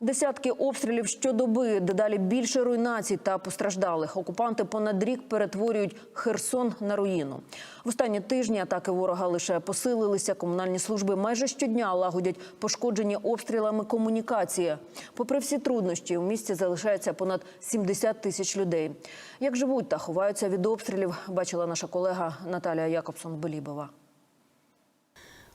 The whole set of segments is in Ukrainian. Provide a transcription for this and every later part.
Десятки обстрілів щодоби, дедалі більше руйнацій та постраждалих. Окупанти понад рік перетворюють Херсон на руїну. В останні тижні атаки ворога лише посилилися. Комунальні служби майже щодня лагодять пошкоджені обстрілами комунікації. Попри всі труднощі, у місті залишається понад 70 тисяч людей. Як живуть та ховаються від обстрілів, бачила наша колега Наталія Якобсон-Белібова.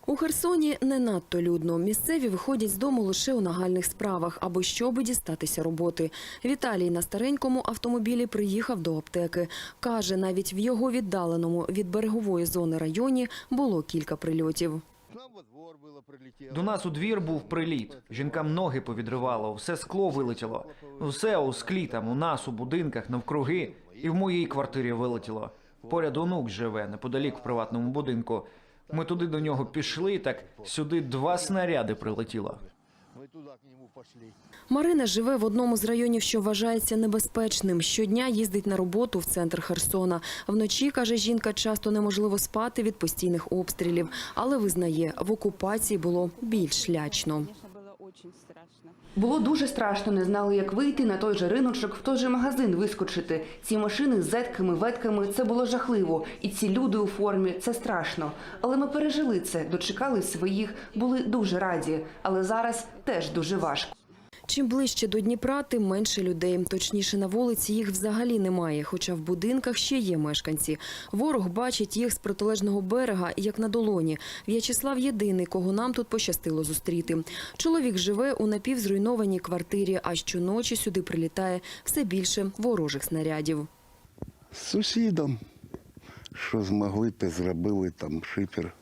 У Херсоні не надто людно. Місцеві виходять з дому лише у нагальних справах або щоби дістатися роботи. Віталій на старенькому автомобілі приїхав до аптеки. Каже, навіть в його віддаленому від берегової зони районі було кілька прильотів. До нас у двір був приліт. Жінкам ноги повідривало, все скло вилетіло. Все у склі там, у нас, у будинках, навкруги. І в моїй квартирі вилетіло. Поряд онук живе, неподалік в приватному будинку. Ми туди до нього пішли, так сюди два снаряди прилетіло. Марина живе в одному з районів, що вважається небезпечним. Щодня їздить на роботу в центр Херсона. Вночі, каже жінка, часто неможливо спати від постійних обстрілів. Але визнає, в окупації було більш лячно. Було дуже страшно, не знали, як вийти на той же риночок, в той же магазин вискочити. Ці машини з зетками, ветками це було жахливо. І ці люди у формі це страшно. Але ми пережили це, дочекали своїх, були дуже раді. Але зараз теж дуже важко. Чим ближче до Дніпра, тим менше людей. Точніше, на вулиці їх взагалі немає, хоча в будинках ще є мешканці. Ворог бачить їх з протилежного берега, як на долоні. В'ячеслав єдиний, кого нам тут пощастило зустріти. Чоловік живе у напівзруйнованій квартирі, а щоночі сюди прилітає все більше ворожих снарядів. З сусідом, що змогли, те зробили там шифер,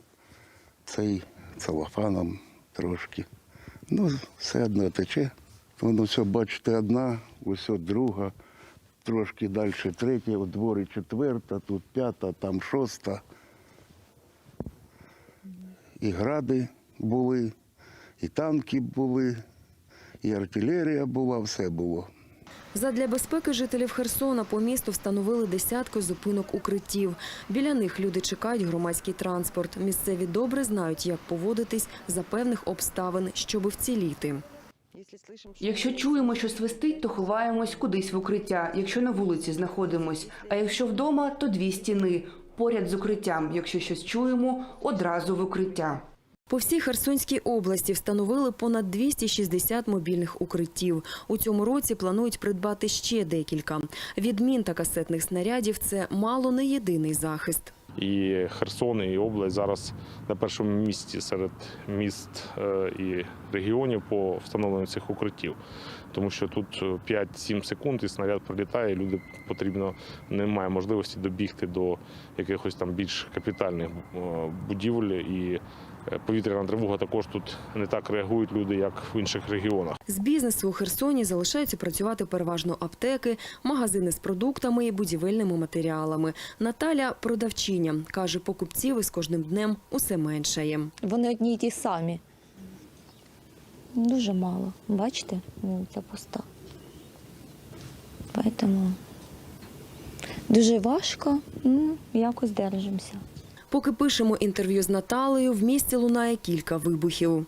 цей целофаном трошки. Ну, все одно тече. Воно все, бачите, одна, ось друга, трошки далі третя, у дворі четверта, тут п'ята, там шоста. І гради були, і танки були, і артилерія була, все було. Задля безпеки жителів Херсона по місту встановили десятки зупинок укриттів. Біля них люди чекають громадський транспорт. Місцеві добре знають, як поводитись за певних обставин, щоби вціліти. Если слышим, что Якщо чуємо, що свистить, то ховаємось кудись в укриття, якщо на вулиці знаходимось. А якщо вдома, то дві стіни. Поряд з укриттям. Якщо щось чуємо, одразу в укриття. По всій Херсонській області встановили понад 260 мобільних укриттів. У цьому році планують придбати ще декілька. Від мін та касетних снарядів це мало не єдиний захист. І Херсон, і область зараз на першому місці серед міст е, і регіонів по встановленню цих укриттів. Тому що тут е, 5-7 секунд і снаряд прилітає, і люди потрібно немає можливості добігти до якихось там більш капітальних е, будівель. І е, повітряна тривога також тут не так реагують люди, як в інших регіонах. З бізнесу у Херсоні залишаються працювати переважно аптеки, магазини з продуктами і будівельними матеріалами. Наталя продавчиня каже, покупців із кожним днем усе меншає. Вони одні й ті самі. Дуже мало. Бачите, вулиця пуста. Тому дуже важко, ну, якось держимося. Поки пишемо інтерв'ю з Наталею, в місті лунає кілька вибухів.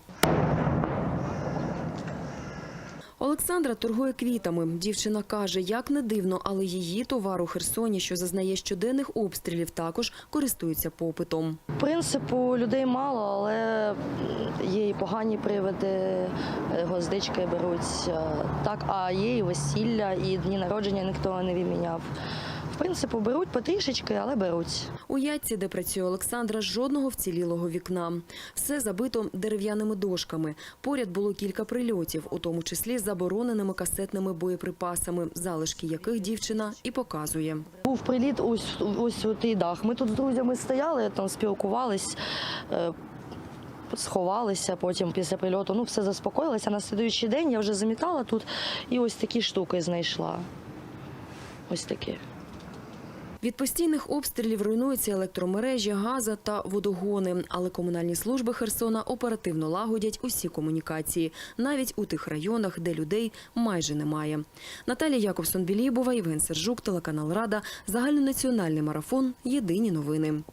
Олександра торгує квітами. Дівчина каже, як не дивно, але її товар у Херсоні, що зазнає щоденних обстрілів, також користується попитом. Принципу людей мало, але є і погані привиди, е, гвоздички беруть. е, Так, а є і весілля, і дні народження ніхто не відміняв. В принципі, беруть потрішечки, але беруть. У Ятці, де працює Олександра, жодного вцілілого вікна. Все забито дерев'яними дошками. Поряд було кілька прильотів, у тому числі забороненими касетними боєприпасами, залишки яких дівчина і показує. Був приліт ось, ось у той дах. Ми тут з друзями стояли, там спілкувались. е, Сховалися потім після прильоту. Ну, все заспокоїлося. На слідуючий день я вже замітала тут і ось такі штуки знайшла. Ось такі. Від постійних обстрілів руйнуються електромережі, газа та водогони. Але комунальні служби Херсона оперативно лагодять усі комунікації, навіть у тих районах, де людей майже немає. Наталія Якобсон-Білібова, Євген Сержук, телеканал Рада, загальнонаціональний марафон. Єдині новини.